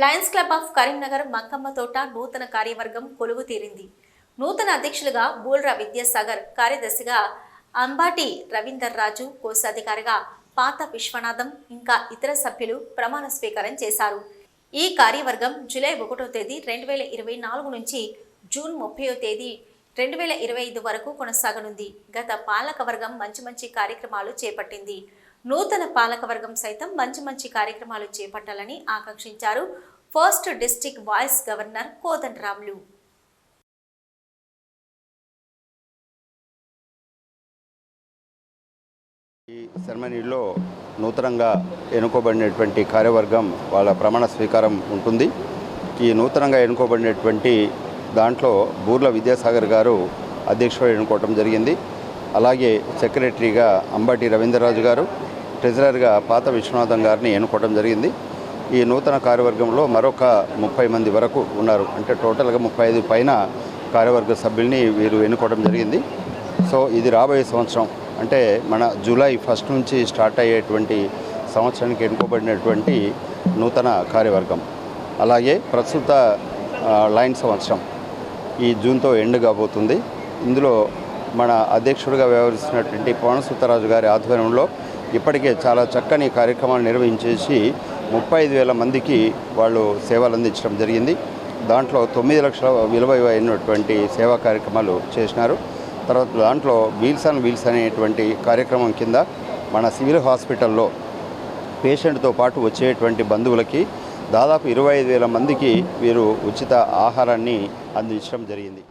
Lions Club of Karimnagar Mankamma Thota నూతన కార్యవర్గం కొలువు తీరింది నూతన అధ్యక్షులుగా బూల్రా విద్యాసాగర్ కార్యదర్శిగా అంబాటి రవీందర్ రాజు కోశాధికారిగా పాత విశ్వనాథం ఇంకా ఇతర సభ్యులు ప్రమాణ స్వీకారం చేశారు. ఈ కార్యవర్గం జూలై ఒకటో తేదీ రెండు వేల ఇరవై నాలుగు నుంచి జూన్ ముప్పయో తేదీ రెండు వేల ఇరవై ఐదు వరకు కొనసాగనుంది. గత పాలకవర్గం మంచి మంచి కార్యక్రమాలు చేపట్టింది. నూతన పాలకవర్గం సైతం మంచి మంచి కార్యక్రమాలు చేపట్టాలని ఆకాంక్షించారు first district vice governor Kodan Ramulu. ఈ సెరమనీలో నూతనంగా ఎన్నుకోబడినటువంటి కార్యవర్గం వాళ్ళ ప్రమాణ స్వీకారం ఉంటుంది. ఈ నూతనంగా ఎన్నుకోబడినటువంటి దాంట్లో బూర్ల విద్యాసాగర్ గారు అధ్యక్షుడు ఎన్నుకోవటం జరిగింది. అలాగే సెక్రటరీగా అంబటి రవీంద్రరాజు గారు ట్రెజరర్గా పాత విశ్వనాథం గారిని ఎన్నుకోవడం జరిగింది. ఈ నూతన కార్యవర్గంలో మరొక ముప్పై మంది వరకు ఉన్నారు. అంటే టోటల్గా ముప్పై ఐదు పైన కార్యవర్గ సభ్యుల్ని వీరు ఎన్నుకోవడం జరిగింది. సో ఇది రాబోయే సంవత్సరం. అంటే మన జూలై ఫస్ట్ నుంచి స్టార్ట్ అయ్యేటువంటి సంవత్సరానికి ఎన్నుకోబడినటువంటి నూతన కార్యవర్గం. అలాగే ప్రస్తుత లైన్ సంవత్సరం ఈ జూన్తో ఎండ్ కాబోతుంది. ఇందులో మన అధ్యక్షుడిగా వ్యవహరిస్తున్నటువంటి పవన సుత్తరాజు గారి ఆధ్వర్యంలో ఇప్పటికే చాలా చక్కని కార్యక్రమాలు నిర్వహించేసి ముప్పై ఐదు వేల మందికి వాళ్ళు సేవలు అందించడం జరిగింది. దాంట్లో తొమ్మిది లక్షల విలువ అయినటువంటి సేవా కార్యక్రమాలు చేసినారు. తర్వాత దాంట్లో వీల్స్ అండ్ వీల్స్ అనేటువంటి కార్యక్రమం కింద మన సివిల్ హాస్పిటల్లో పేషెంట్తో పాటు వచ్చేటువంటి బంధువులకి దాదాపు ఇరవై ఐదు వేల మందికి వీరు ఉచిత ఆహారాన్ని అందించడం జరిగింది.